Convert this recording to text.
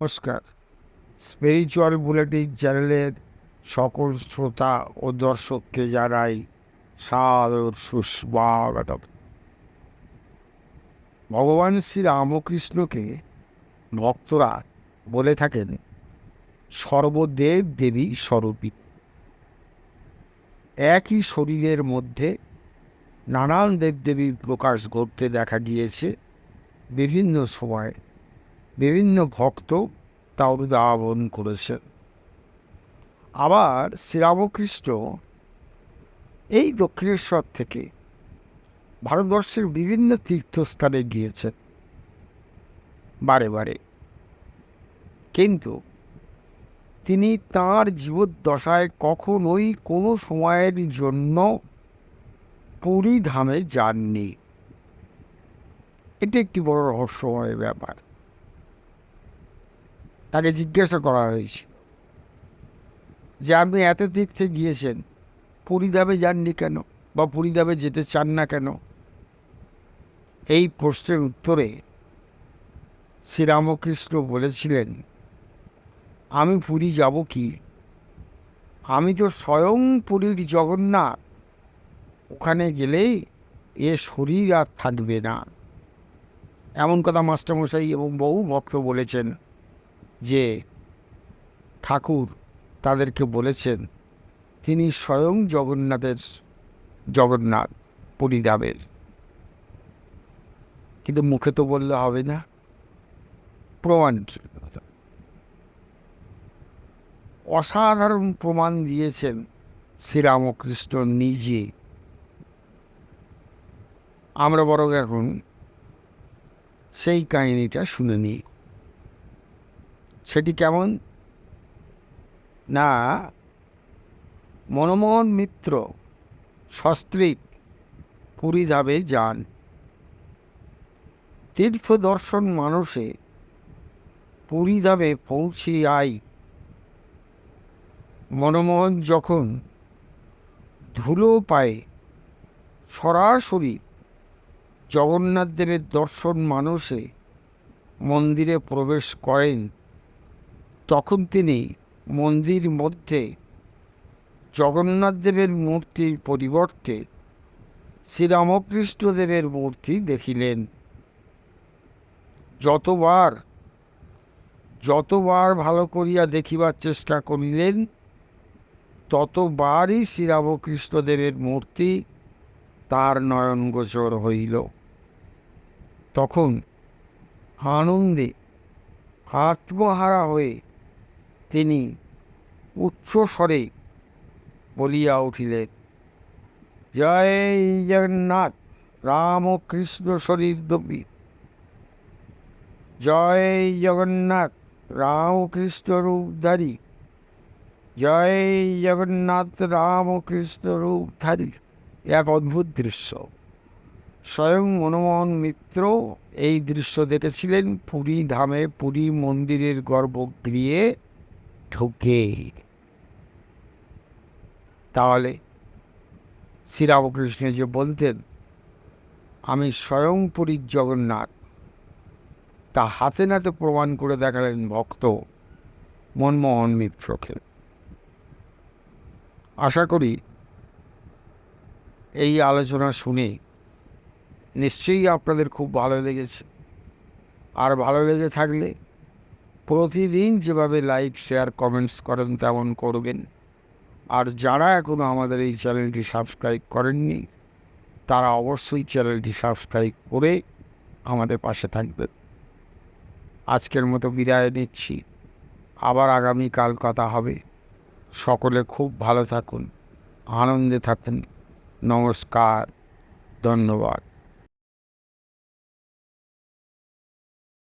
নমস্কার। Spiritual bulletin চ্যানেলের সকল শ্রোতা ও দর্শককে জানাই সাদর সুস্বাগতম। ভগবান শ্রী রামকৃষ্ণকে ভক্তরা বলে থাকেন, সর্বদেব দেবী স্বরূপী। একই শরীরের মধ্যে নানান দেবদেবীর প্রকাশ ঘটতে দেখা গিয়েছে বিভিন্ন সময়। বিভিন্ন ভক্ত তা অনুধাবন করেছেন আবার শ্রীরামকৃষ্ণ এই দক্ষিণেশ্বর থেকে ভারতবর্ষের বিভিন্ন তীর্থস্থানে গিয়েছেন বারে বারে। কিন্তু তিনি তাঁর জীবদ্দশায় কখনোই কোনো সময়ের জন্য পুরী ধামে যাননি। এটি একটি বড় রহস্যময় ব্যাপার। তাকে জিজ্ঞাসা করা হয়েছে যে আপনি এত তীর্থে গিয়েছেন পুরীধামে যাননি কেন বা পুরীধামে যেতে চান না কেন? এই প্রশ্নের উত্তরে শ্রীরামকৃষ্ণ বলেছিলেন, আমি পুরী যাব কি? আমি তো স্বয়ং পুরীর জগন্নাথ। ওখানে গেলেই এ শরীর আর থাকবে না। এমন কথা মাস্টারমশাই এবং বহু ভক্ত বলেছেন। যে ঠাকুর তাদেরকে বলেছেন, তিনি স্বয়ং জগন্নাথের জগন্নাথ পরিধামের কিন্তু মুখে তো বললে হবে না। প্রমাণ অসাধারণ প্রমাণ দিয়েছেন শ্রীরামকৃষ্ণ নিজে। আমরা বরং এখন সেই কাহিনীটা শুনে নিই। সেটি কেমন? না, মনমোহন মিত্র, সস্ত্রীক পুরীধামে যান। তীর্থ দর্শন মানুষে পুরীধামে পৌঁছে আই। মনমোহন যখন ধুলো পায়ে, সরাসরি জগন্নাথ দেবের দর্শন মানুষে মন্দিরে প্রবেশ করেন। তখন তিনি মন্দির মধ্যে জগন্নাথ দেবের মূর্তির পরিবর্তে শ্রীরামকৃষ্ণদেবের মূর্তি দেখিলেন। যতবার যতবার ভালো করিয়া দেখিবার চেষ্টা করিলেন, ততবারই শ্রীরামকৃষ্ণদেবের মূর্তি তার নয়নগোচর হইল। তখন আনন্দে আত্মহারা হয়ে তিনি উচ্চস্বরে বলিয়া উঠিলেন, জয় জগন্নাথ, রামকৃষ্ণ শরীর দপি। জয় জগন্নাথ, রামকৃষ্ণ রূপধারী জয় জগন্নাথ, রামকৃষ্ণ রূপধারী এক অদ্ভুত দৃশ্য। স্বয়ং মনমোহন মিত্র এই দৃশ্য দেখেছিলেন পুরী ধামে, পুরী মন্দিরের গর্ভগৃহে। ঢুকে। তাহলে শ্রীরামকৃষ্ণ যে বলতেন, আমি স্বয়ং পুরীর জগন্নাথ। তা হাতে নাতে প্রমাণ করে দেখালেন ভক্ত মনমোহন মিত্রকে। আশা করি এই আলোচনা শুনে নিশ্চয়ই আপনাদের খুব ভালো লেগেছে। আর ভালো লেগে থাকলে প্রতিদিন যেভাবে লাইক শেয়ার কমেন্টস করেন, তেমন করবেন। আর যারা এখনও আমাদের এই চ্যানেলটি সাবস্ক্রাইব করেননি, তারা অবশ্যই চ্যানেলটি সাবস্ক্রাইব করে আমাদের পাশে থাকবেন। আজকের মতো বিদায় নিচ্ছি। আবার আগামীকাল কথা হবে। সকলে খুব ভালো থাকুন, আনন্দে থাকুন। নমস্কার, ধন্যবাদ।